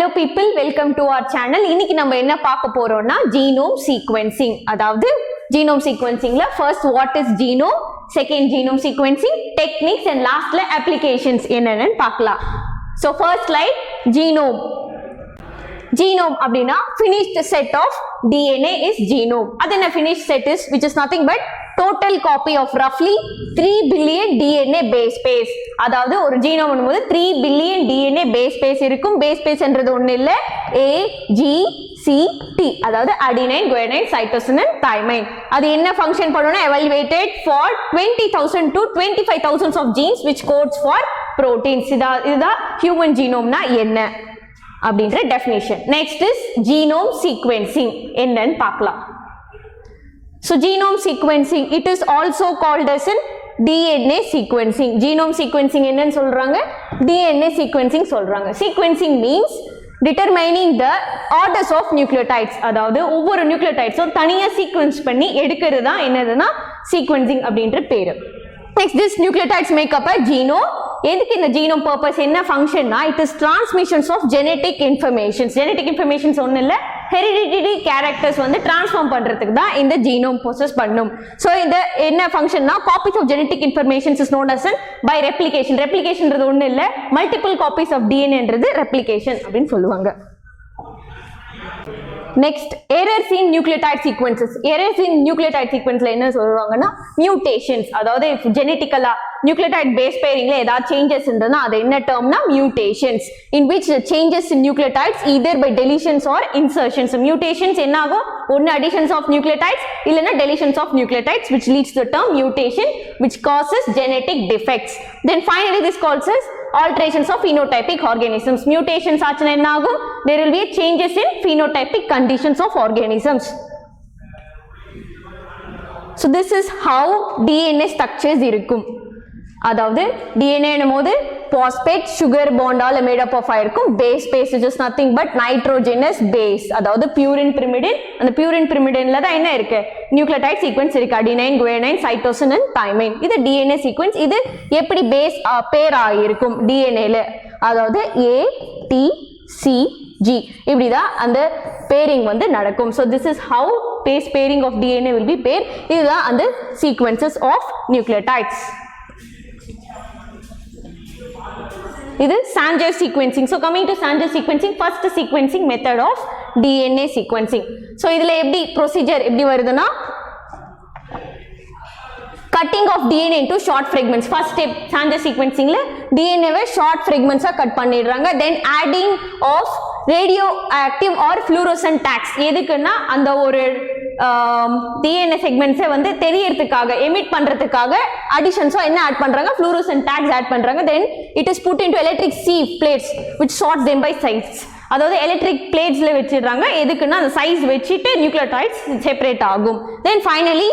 Hello people welcome to our channel இன்னைக்கு நம்ம என்ன பார்க்க போறோம்னா ஜீனோம் சீக்வென்சிங் அதாவது genome சீக்வென்சிங்ல first what is genome second genome sequencing techniques and லாஸ்ட்ல அப்ளிகேஷன்ஸ் என்னென்னு பார்க்கலாம். So first light genome genome அப்படின்னா finished set of DNA is genome அது என்ன finish set is which is nothing but total copy of ரஃப்லி three billion DNA base space அதாவது ஒரு genome போது three billion DNA base space இருக்கும். Base ஸ்பேஸ்ன்றது ஒண்ணு இல்லை. A G C T அதாவது adenine guanine cytosine thymine அது என்ன ஃபங்க்ஷன் பண்ணணும்னா evaluated for twenty thousand to twenty five thousands of genes which codes for proteins இதா இதுதான் ஹியூமன் ஜீனோம்னா என்ன? அப்படின்ற definition next is genome sequencing என்னன்னு பார்க்கலாம். So genome sequencing it is also called as in DNA sequencing genome sequencing என்னன்னு சொல்றாங்க? DNA sequencing சொல்றாங்க. Sequencing means determining the orders of nucleotides அதாவது ஒவ்வொரு நியூக்ளியோடைட்ஸும் தனியாக சீக்வென்ஸ் பண்ணி எடுக்கிறது தான் என்னதுன்னா சீக்வென்சிங் அப்படின்ற பேர். Next this nucleotides make up a genome எதுக்கு இந்த ஜீனோம் பர்பஸ் என்ன ஃபங்க்ஷன்னா it is transmissions of genetic informations genetic informations ஒன்றும் இல்லை ஹெரிடிட்டி கேரக்டர்ஸ் வந்து டிரான்ஸ்ஃபார்ம் பண்ணுறதுக்கு தான் இந்த ஜீனோம் ப்ரோசஸ் பண்ணும். ஸோ இந்த என்ன ஃபங்க்ஷன்னா copies of genetic informations is known as by replication ரெப்ளிகேஷன்றது ஒன்றும் இல்லை மல்டிபிள் காப்பீஸ் ஆஃப் டிஎன்ஏன்றது ரெப்ளிகேஷன் அப்படின்னு சொல்லுவாங்க. Next errors in nucleotide sequences errors in nucleotide சீக்வன்ஸ்ல என்ன சொல்லுவாங்கன்னா மியூட்டேஷன்ஸ் அதாவது ஜெனட்டிக்கலா நியூக்ளியோடைட் பேஸ் பேரிங்ல ஏதாவது சேஞ்சஸ் இருந்ததுன்னா அது என்ன டேர்ம்னா mutations in which changes in nucleotides either by deletions or insertions mutations என்ன ஆகும்? ஒன்னு அடிஷன்ஸ் ஆஃப் நியூக்ளியோடைட்ஸ் இல்லைன்னா deletions of nucleotides which leads the term mutation which causes genetic defects then finally this causes alterations of phenotypic organisms Mutations ஆச்சுன என்ன ஆகும்? There will be changes in phenotypic conditions of organisms. So this is how DNA structures இருக்கும். அதாவது DNA என்னும் போது phosphate sugar பாண்டால made up of ஆயிருக்கும் base base is nothing but nitrogenous base அதாவது பியூரின் பிரிமிடின் அந்த பியூரின் பிரிமிடின்ல தான் என்ன இருக்குது நியூக்ளியோடைட் சீக்வன்ஸ் இருக்கு. Adenine guanine cytosine and thymine. இது டிஎன்ஏ சீக்வன்ஸ். இது எப்படி பேஸ் பேர் ஆகியிருக்கும் டிஎன்ஏல அதாவது ஏ டி சி ஜி இப்படிதான் அந்த பேரிங் வந்து நடக்கும். So this is how base pairing of DNA will be pair இதுதான் அந்த சீக்வன்சஸ் ஆஃப் நியூக்ளியோடைட்ஸ் இது Sanger sequencing so coming to Sanger sequencing first sequencing method of DNA sequencing so இதில் எப்படி procedure எப்படி வருதுன்னா cutting of DNA to short fragments first step Sanger சீக்வன்சிங்கில் டிஎன்ஏவை short ஃப்ரெக்மெண்ட்ஸாக cut பண்ணிடுறாங்க. Then adding of radioactive or fluorescent tags எதுக்குன்னா அந்த ஒரு டிஎன்ஏ செக்மெண்ட்ஸை வந்து தெரியறதுக்காக எமிட் பண்ணுறதுக்காக அடிஷன்ஸோ என்ன ஆட் பண்ணுறாங்க ஃப்ளூரோசன் டேக்ஸ் ஆட் பண்ணுறாங்க then it is put into electric C plates which sort them by size அதாவது எலக்ட்ரிக் பிளேட்ஸில் வச்சிடுறாங்க. எதுக்குன்னா அந்த சைஸ் வச்சுட்டு நியூக்ளியோடைட்ஸ் செப்பரேட் ஆகும். Then finally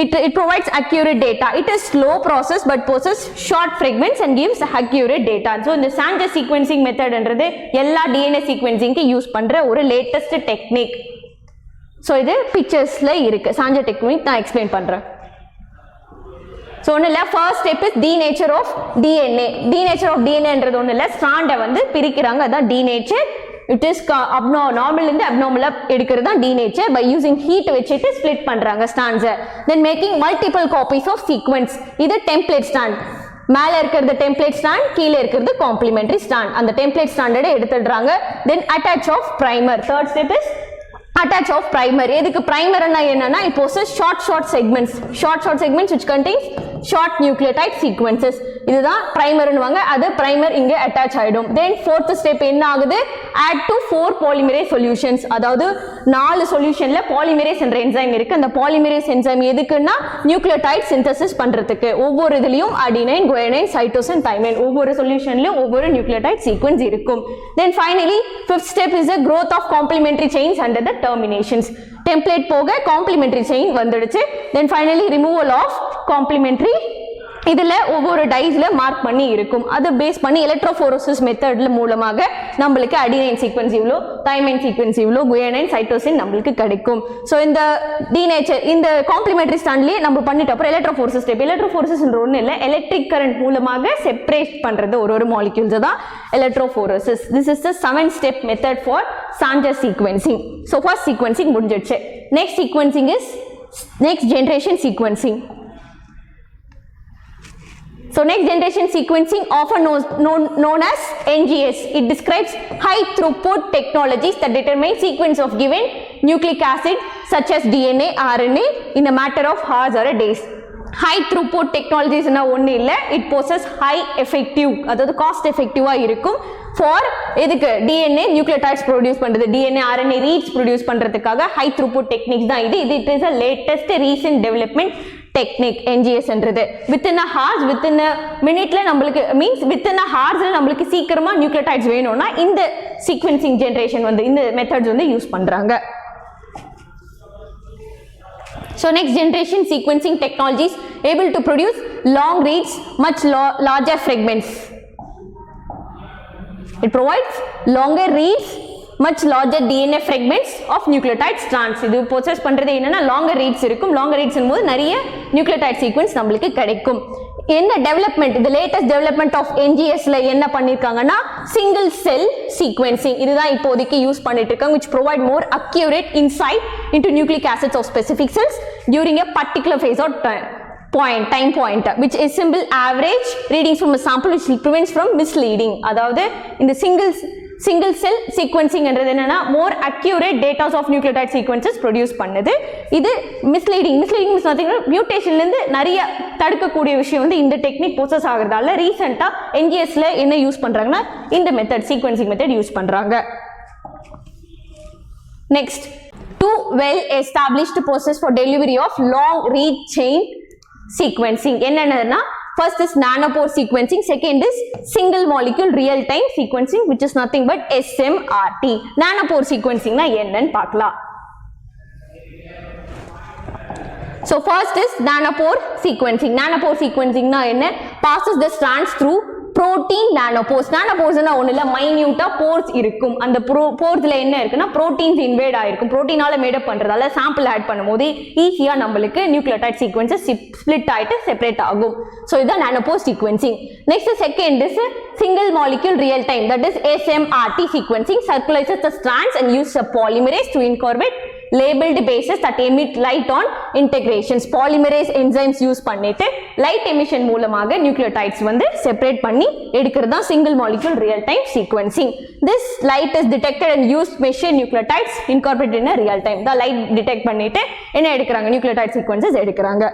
it, it provides accurate data. It is slow process but possesses short fragments and gives accurate data. So இந்த Sanger sequencing method என்றது எல்லா DNA sequencingக்கு யூஸ் பண்ற ஒரு லேட்டஸ்ட் டெக்னிக் ஸோ இது பிக்சர்ஸில் இருக்குது சாஞ்ச டெக்னிக் நான் எக்ஸ்பிளைன் பண்ணுறேன் ஸோ ஒன்றும் இல்லை first step is denature of DNA denature of டிஎன்ஏன்றது ஒன்றும் இல்லை ஸ்ட்ராண்டை வந்து பிரிக்கிறாங்க. அதான் டி நேச்சர் இட் இஸ் அப்னோ நார்மல்லேருந்து அப்னார்மலாக எடுக்கிறது தான் டி பை யூசிங் ஹீட் வச்சுட்டு ஸ்ப்ளிட் பண்ணுறாங்க ஸ்டாண்ட்ஸை then making multiple copies of sequence இது டெம்ப்ளேட் ஸ்டாண்ட் மேலே இருக்கிறது டெம்ப்ளேட் ஸ்டாண்ட் கீழே இருக்கிறது காம்ப்ளிமெண்டரி ஸ்டாண்ட் அந்த டெம்ப்ளேட் ஸ்டாண்டர்டை எடுத்துடுறாங்க. Then attach of primer third step is attach of primer எதுக்கு பிரைமர்னா என்னன்னா இப்போ short short segments short short segments which contains short nucleotide sequences இதுதான் பிரைமர்னுவாங்க அது பிரைமர் இங்கே அட்டாச் ஆயிடும். தென் ஃபோர்த் ஸ்டெப் என்ன ஆகுது? Add to four polymerase solutions அதாவது நாலு சொல்யூஷன்ல பாலிமரேஸ் என்ற என்சைம் இருக்கு. அந்த பாலிமரேஸ் என்சைம் எதுக்குன்னா? நியூக்ளியோடைட் சிந்தசிஸ் பண்றதுக்கு. ஒவ்வொரு இதுலயும் அடினைன் குயனைன் சைட்டோசன் தைமைன் ஒவ்வொரு சொல்யூஷன்லயும் ஒவ்வொரு நியூக்ளியோடைட் சீக்வன்ஸ் இருக்கும். Then finally fifth step is a growth of complementary chains under the terminations template போக காம்ப்ளிமெண்ட்ரி செயின் வந்துடுச்சு. Then finally removal of complementary இதில் ஒவ்வொரு டைஸில் மார்க் பண்ணி இருக்கும். அது பேஸ் பண்ணி எலக்ட்ரோஃபோரோசிஸ் மெத்தடில் மூலமாக நம்மளுக்கு அடினைன் சீக்வன்ஸ் இவ்வளோ தைமைன் சீக்வன்ஸ் இவ்வளோ குயனைன் சைட்டோசின் நம்மளுக்கு கிடைக்கும். ஸோ இந்த டீநேச்சர் இந்த காம்ப்ளிமெண்ட்ரி ஸ்டாண்ட்லேயே நம்ம பண்ணிட்ட அப்புறம் எலக்ட்ரோஃபோர்சஸ் ஸ்டெப் எலக்ட்ரோஃபோர்சஸ்ன்ற ஒன்றும் இல்லை எலக்ட்ரிக் கரண்ட் மூலமாக செப்பரேட் பண்ணுறது ஒரு ஒரு மாலிக்யூல்ஸை தான் electrophoresis this is the seven step method for Sanger sequencing so first sequencing முடிஞ்சிடுச்சு next sequencing is next generation sequencing So next generation sequencing often knows, known, known as NGS. It describes high throughput technologies that determine sequence of given nucleic acid such as DNA, RNA in a matter of hours or a days. High throughput டெக்னாலஜிஸ்னா ஒன்றும் இல்லை. It possesses high effective அதாவது cost எஃபெக்டிவாக இருக்கும். For எதுக்கு? DNA nucleotides produce பண்ணுறது DNA RNA reads produce பண்ணுறதுக்காக high throughput techniques தான் இது. இது it is a latest recent development technique என்ஜிஎஸ்ன்றது within a hours within a மினிட்ல நம்மளுக்கு மீன்ஸ் வித்தின் அ ஹார்ஸ்ல நம்மளுக்கு சீக்கிரமா நியூக்ளியோடைட்ஸ் வேணும்னா இந்த சீக்வென்சிங் ஜென்ரேஷன் வந்து இந்த மெத்தட்ஸ் வந்து யூஸ் பண்ணுறாங்க So next generation sequencing technologies able to produce long reads, much larger fragments. It provides longer reads, much larger DNA fragments of nucleotide strands. இது process பண்றது என்னன்னா longer reads இருக்கும் longer reads போது நிறைய nucleotide sequence நம்மளுக்கு கிடைக்கும் என்ன development இது லேட்டஸ்ட் டெவலப்மெண்ட் ஆஃப் என்ஜிஎஸ்ல என்ன பண்ணிருக்காங்கன்னா சிங்கிள் செல் சீக்வென்சிங் இதுதான் இப்போதைக்கு யூஸ் பண்ணிட்டு இருக்காங்க which provide more accurate insight into nucleic acids of specific cells during a particular phase of point time point which is simple average reading from sample which prevents from misleading அதாவது இந்த singles single cell சீக்வன்சிங்ன்றது என்னன்னா more accurate datas of nucleotide sequences produce பண்ணுது. இது misleading misleading means பார்த்தீங்கன்னா மியூட்டேஷன்லேருந்து நிறைய தடுக்கக்கூடிய விஷயம் வந்து இந்த டெக்னிக் ப்ரோசஸ் ஆகிறதால ரீசெண்டாக என்ஜிஎஸ்ல என்ன யூஸ் பண்ணுறாங்கன்னா இந்த மெத்தட் சீக்வன்சிங் மெத்தட் யூஸ் பண்ணுறாங்க next to well established process for delivery of long reach chain sequencing என்னென்னதுன்னா first is nanopore sequencing, second is single molecule real-time sequencing, which is nothing but SMRT. nanopore sequencing னா என்னன்னு பார்க்கலாம். So first is nanopore sequencing. Nanopore sequencing னா என்ன passes the strands through protein nano pores nano ஒன்றும் இல்லை மைன்யூட்டாக force இருக்கும் அந்த bro போர்ஸ்ல என்ன இருக்குன்னா ப்ரோட்டீன்ஸ் இன்வேட் ஆயிருக்கும் புரோட்டீனால மேடப் பண்ணுறதால சாம்பிள் ஆட் பண்ணும்போது ஈஸியாக நம்மளுக்கு நியூக்ளியோடைட் சீக்வன்ஸஸ் ஸ்பிளிட் ஆயிட்டு செப்பரேட் ஆகும் ஸோ இதுதான் nanopore sequencing next second is single molecule real time that is SMRT sequencing circulates the strands and uses a polymerase to incorporate labelled bases that emit light on integrations polymerase enzymes use பண்ணிட்டு light emission மூலமாக nucleotides வந்து separate பண்ணி எடுக்கிறது தான் single molecule real time sequencing this light is detected and use machine nucleotides incorporate in real time தான் light detect பண்ணிட்டு என்ன எடுக்கிறாங்க நியூக்ளியோடைட் சீக்வன்சஸ் எடுக்கிறாங்க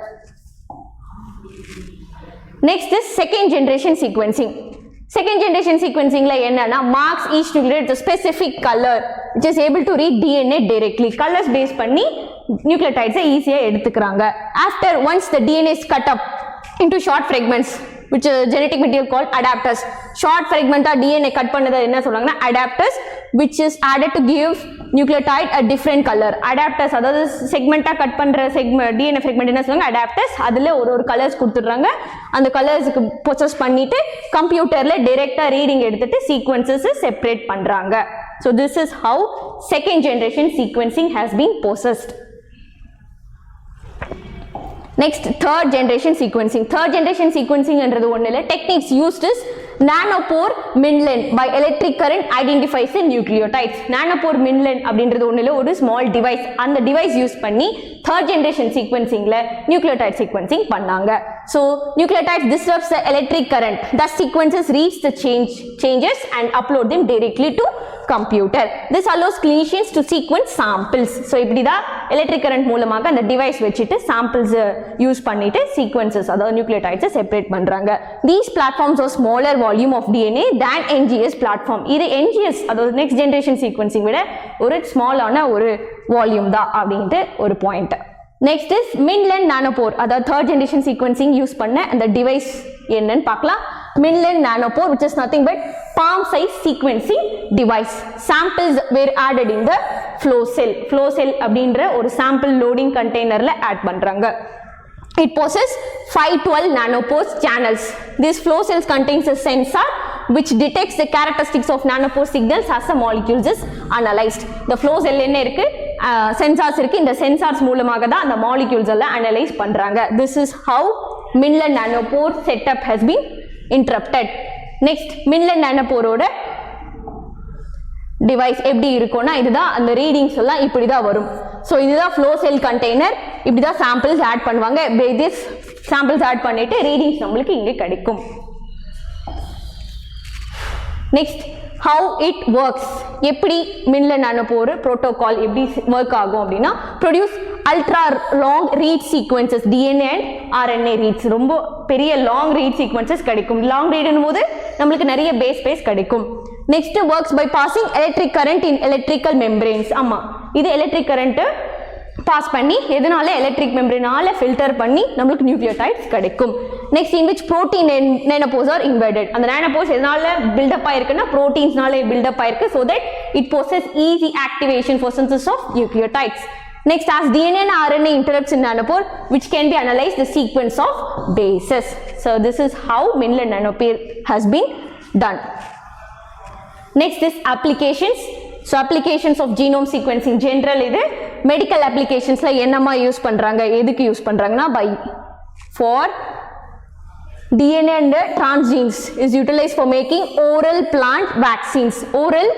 next is second generation sequencing second generation சீக்வன்சிங்ல என்னன்னா marks each nucleotide specific colour which is able to read DNA directly colours base பண்ணி நியூக்ளியோடைட்ஸை ஈஸியாக எடுத்துக்கிறாங்க. After once the DNA is cut up into short fragments which genetic material call adapters short ஃப்ரெக்மெண்ட்டாக DNA cut பண்ணதை என்ன சொல்லுவாங்கன்னா adapters which is added to give nucleotide a different colour adapters அதாவது செக்மெண்ட்டாக cut பண்ணுற செக்மெ டிஎன்ஏ ஃப்ரெக்மெண்ட் என்ன சொல்லுவாங்க adapters அதில் ஒரு ஒரு கலர்ஸ் கொடுத்துட்றாங்க அந்த கலர்ஸுக்கு ப்ரொசஸ் பண்ணிவிட்டு கம்ப்யூட்டரில் டிரெக்டாக ரீடிங் எடுத்துகிட்டு சீக்வன்சஸை செப்பரேட் பண்ணுறாங்க so this is how second generation sequencing has been போசஸ்ட் next third generation sequencing third generation சீக்வன்சிங்ன்றது ஒன்றும் இல்லை techniques used is Nanopore மின்லென் by electric current identifies nucleotides Nanopore மின்லென் அப்படின்றது ஒன்றில் இல்லை ஒரு ஸ்மால் டிவைஸ் அந்த டிவைஸ் யூஸ் பண்ணி தேர்ட் ஜென்ரேஷன் சீக்வன்சிங்கில் நியூக்ளியோடைட் சீக்வன்சிங் பண்ணாங்க. So nucleotides disrupts the electric current the sequences reach the change changes and upload them directly to computer this allows clinicians to sequence samples so இப்படி தான் electric current மூலமாக அந்த device வச்சுட்டு samples use பண்ணிட்டு sequences அதாவது நியூக்ளியோடைட்ஸை separate பண்றாங்க these platforms are smaller volume of DNA than NGS platform இது NGS அதாவது next generation sequencing விட ஒரு ஸ்மாலான ஒரு வால்யூம் தான் அப்படின்ட்டு ஒரு பாயிண்ட் நெக்ஸ்ட் இஸ் மின்லென் நானோபோர் அதாவது தேர்ட் ஜென்ரேஷன் சீக்வன்சிங் யூஸ் பண்ண அந்த டிவைஸ் என்னன்னு பார்க்கலாம் மின்லென் nanopore which is nothing but palm size sequencing device samples were added in the flow cell flow cell அப்படின்ற ஒரு sample loading containerல ஆட் பண்றாங்க It possesses 512 nanopores channels. This flow cells contains a sensor which detects the characteristics of nanopore signals as the molecules is analyzed. The flow cell என்ன இருக்கு sensors இருக்குது இந்த sensors மூலமாக தான் அந்த மாலிக்யூல்ஸ் எல்லாம் அனலைஸ் பண்ணுறாங்க this is how மின்லன் Nanopore setup has been interrupted next மின்லன் நானோபோரோட device எப்படி இருக்கும்னா இதுதான் அந்த ரீடிங்ஸ் எல்லாம் இப்படி தான் வரும். ஸோ இதுதான் ஃப்ளோ செல் கண்டெய்னர் இப்படி தான் சாம்பிள்ஸ் ஆட் பண்ணுவாங்க திஸ் சாம்பிள்ஸ் ஆட் பண்ணிட்டு ரீடிங்ஸ் நம்மளுக்கு இங்கே கிடைக்கும். நெக்ஸ்ட் ஹவு இட் ஒர்க்ஸ் எப்படி மின்ல நானோபோர் ப்ரோட்டோகால் எப்படி ஒர்க் ஆகும் அப்படின்னா produce ultra long read sequences DNA and RNA reads ரொம்ப பெரிய லாங் ரீட் சீக்வன்சஸ் கிடைக்கும். லாங் ரீடுன்னு போது நம்மளுக்கு நிறைய பேஸ் பேஸ் கிடைக்கும். Next works by passing electric current in electrical membranes ஆமாம் இது எலக்ட்ரிக் கரண்ட்டு பாஸ் பண்ணி எதனால எலக்ட்ரிக் மெம்பரினால ஃபில்டர் பண்ணி நம்மளுக்கு நியூக்ளியோடைட்ஸ் கிடைக்கும் next in which protein nanopores are inverted அந்த நேனோபோஸ் எதனால பில்டப் ஆயிருக்குன்னா ப்ரோட்டீன்ஸ்னால பில்டப் ஆயிருக்கு so that it possesses easy activation for synthesis of nucleotides Next, as DNA and RNA interrupts in nanopore, which can be analyzed the sequence of bases. So, this is how Minland nanopore has been done. Next is applications. So, applications of genome sequencing. General இது medical applicationsல என்னமா use பண்றாங்க எதுக்கு use பண்றாங்கன்னா by for DNA and transgenes is utilized for making oral plant vaccines. Oral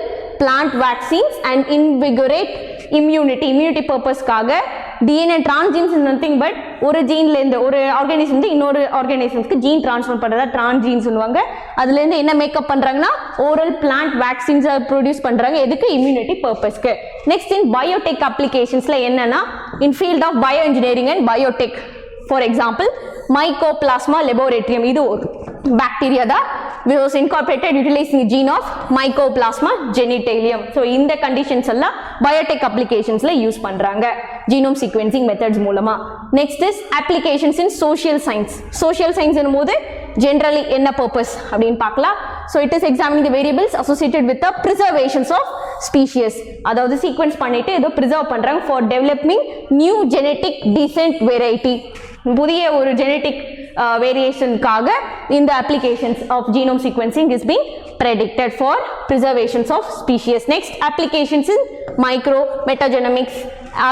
plant vaccines and invigorate immunity immunity பர்பஸ்க்காக DNA transgenes is but ஒரு ஜீன்லேருந்து ஒரு ஆர்கானிசம் இன்னொரு ஆர்கானிசம்ஸ்க்கு ஜீன் ட்ரான்ஸ்ஃபர் பண்ணுறதா டிரான்ஜீன் சொல்லுவாங்க. அதுலேருந்து என்ன மேக்கப் பண்ணுறாங்கன்னா ஓரல் பிளான்ட் வேக்சின்ஸ் ப்ரொடியூஸ் பண்ணுறாங்க எதுக்கு? இம்யூனிட்டி பர்பஸ்க்கு நெக்ஸ்ட் இன் பயோடெக் அப்ளிகேஷன்ஸில் என்னென்னா in field of bioengineering and biotech for example mycoplasma laboratorium இது ஒரு பாக்டீரியா தான். Was incorporated utilizing the gene of mycoplasma genitalium. So இந்த கண்டிஷன்ஸ் எல்லாம் பயோடெக் அப்ளிகேஷன்ஸில் யூஸ் பண்ணுறாங்க ஜீனோம் சீக்வென்சிங் மெத்தட்ஸ் மூலமாக next is applications in social science social science போது generally என்ன பர்பஸ் அப்படின்னு பார்க்கலாம். So it is examining the variables associated with the preservations of species அதாவது சீக்வென்ஸ் பண்ணிட்டு ஏதோ ப்ரிசர்வ் பண்ணுறாங்க for developing new genetic descent variety புதிய ஒரு genetic வேரியேஷனுக்காக இந்த applications of genome sequencing is being predicted for preservations of species. Next, applications in micro, metagenomics,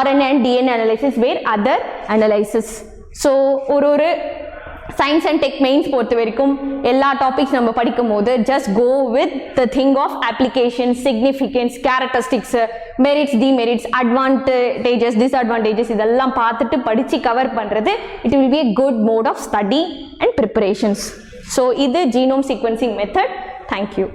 RNA and DNA analysis where other analysis. So, ஒரு ஒரு science and tech mains பொறுத்த வரைக்கும் எல்லா topics நம்ம படிக்கும் போது just go with the thing of application significance characteristics merits demerits advantages disadvantages இதெல்லாம் பார்த்துட்டு படித்து கவர் பண்ணுறது it will be a good mode of study and preparations so இது genome sequencing method thank you